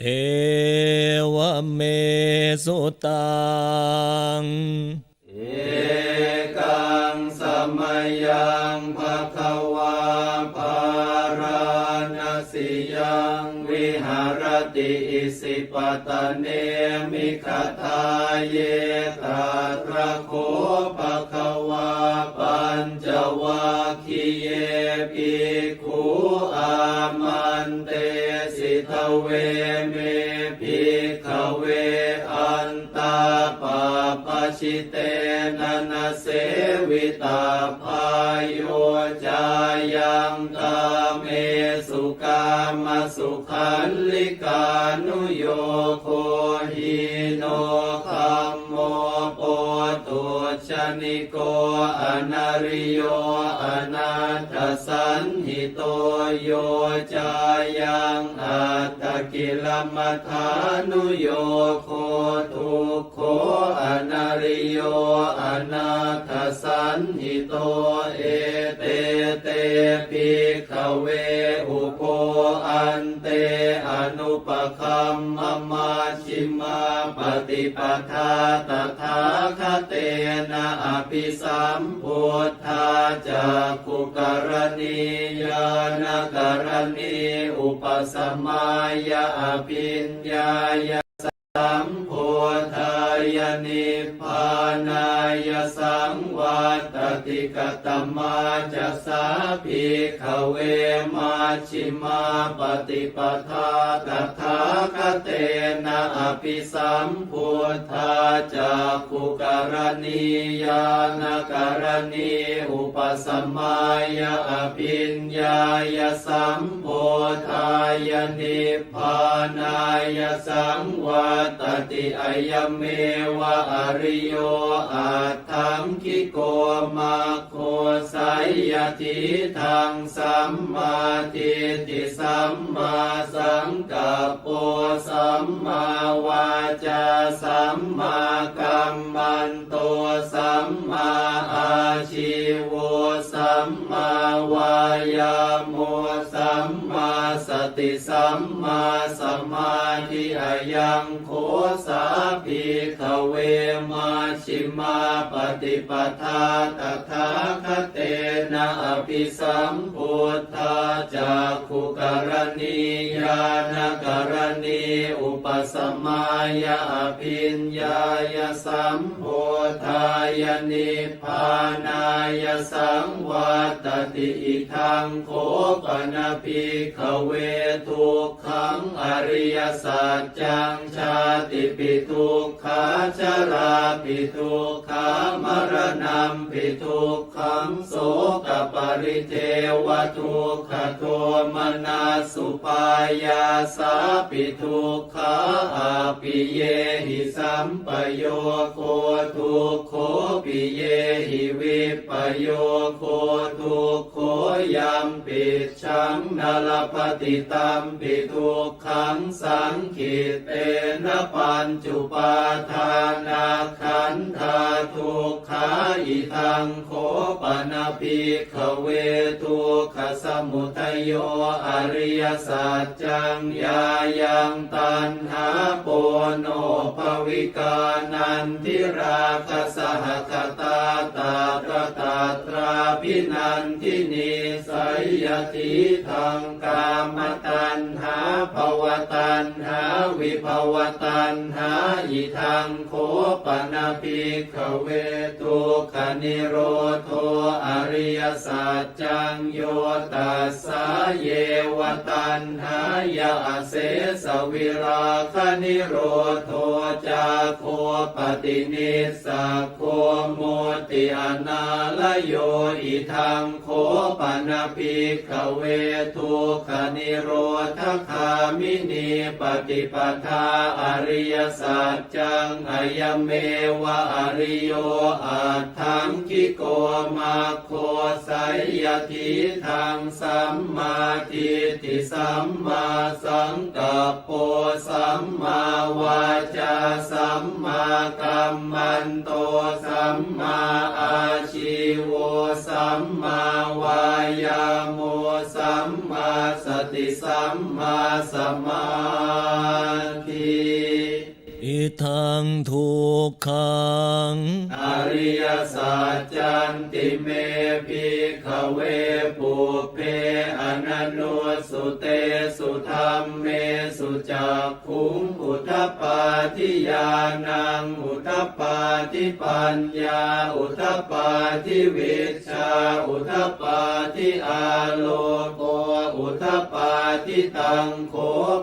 เอวเมสุตัง เอกังสมยังภะคะวาภาราณสิยังวิหารติอิสิปตะเนมิคทาเยตาตระโคภะคะวาปัญจวัคคีเยภิกขุอามันเต ทเวเมภิกขเวอันตาปาปชิเตนะนะเสวิตาพายโยจายังตาเมสุกามสุขันลิกานุโยโคหิโนคัมโมโปตุชนิโกอนาริโยอนา ถสันหิโตโยจายังอัตตกิลมัฐานุโยโคทุกโคอนาริโยอนาทสันหิโตเอเตเตปิขเวอุโป อันเตอนุปคัมมมาชิมาปฏิปทาตถาคเตนะอภิสัมพุทธาจากกุกรณียานกรณีอุปสมัยอภิญญายสัมโพ ยนิพพานายสังวัตติกตมาจะสาภิกขเวมาชิมาปฏิปทาตถาคเตนะอภิสัมพุทธาจากขุกรณียานกรณีอุปสมัยอภิญญายสัมโพธายนิพพานายสังวัตติอายเมวะอริโยอาทังคิโกมาโคไสยยทิทังสัมมาทิฏฐิสัมมาสังกัปโปสัมมาวาจาสัมมากัมมันโตสัมมาอาชีโวสัมมาวายาโมสัมม สติสัมมาสมาธิอายังโคสาภิกเวมาชิมาปฏิปทาตถาคเตนะอภิสัมพุทธาจากขุกรณียานกรณีอุปสมัยอภิญญายสัมโพธายนิพพานายสังวัตติอิทังโคปนภิกขเวทุกขังอริยสัจจังชาติปิทุกขาชราปิทุกขามรณะปิทุกขังโสกปริเทวทุกขโทมนาสุปายาสาปิทุกขาอาปิเยหิสัมปโยโคทุกโคปิเยหิวิปโยโคทุกโคยัมปิชังนาลปฏิตัมปิทุกขังสังขิตเตนะปัญจุปาทานาขันธาทุกขาอิทังโคปนาภิกขเวทุกขสมุทโยอริยสัจจังยายังตันหาโปโนภวิกานันทิราคสหคตาตาตระตาตราพินันทินิสัยยติทางกามตันหาภวตันหาวิภวตันหาอิทังโคปนาภิขเวทุกขนิโรโทอริยสัจจังโยตัสสะเยวตันหายาเสสวิราคนิโรโทจาโคปฏินิสโคโมติอนาลโยอิทังโคปนาภิขเวทุกขนิโรธคามินีปฏิปทาอริยสัจจังอายเมวะอริโยอาทังคิโกมาโคไสยยทิทังสัมมาทิฏฐิสัมมาสังกัปโปสัมมาวาจาสัมมากัมมันโตสัมมาอาชีโวสัมมาวายาโมสัมมาสติสัมมาสมาธิ อิทังทุกขัง อริยสัจจันติเมภิกขเวปุเพอนันโนสุเตสุธรรมเมสุจักขุงอุทปาทิยานังอุทปาทิปัญญา อุทปาทิวิชา อุทปาทิอาโล ฏิตังโค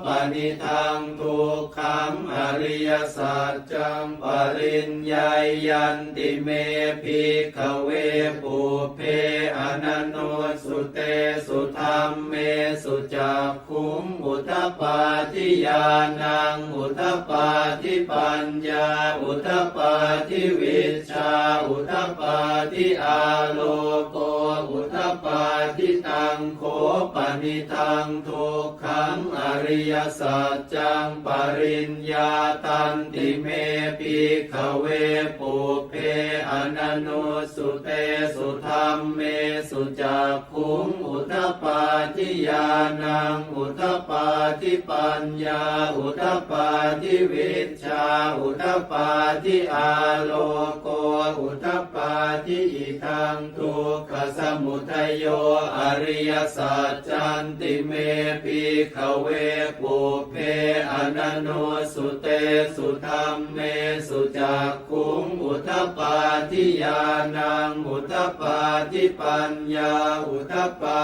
ปนิทังทุกขังอริยสัจจังปริญญายันติเมภิกขเวปุเพอนันโนสุเตสุธรรมเมสุจักขุงอุทปาทิยานังอุทปาทิปัญญาอุทปาทิวิชาอุทปาทิอาโลโกอุทปาทิตังโคป นิทังทุกขังอริยสัจจังปริญญาตันติเมภิขเวปุเพอนันโนสุเตสุธรรมเมสุจักขุงอุทปาทิยานังอุทปาทิปัญญาอุทปาทิวิชาอุทปาทิอาโลโกอุทปาทิอิทังทุกขสมุทัยโยอริยสัจจันติเมปิขเวปุเพอนันโนสุเตสุธรรมเมสุจักคุงอุทปาทิยานังอุทปาทิปัญญาอุทปา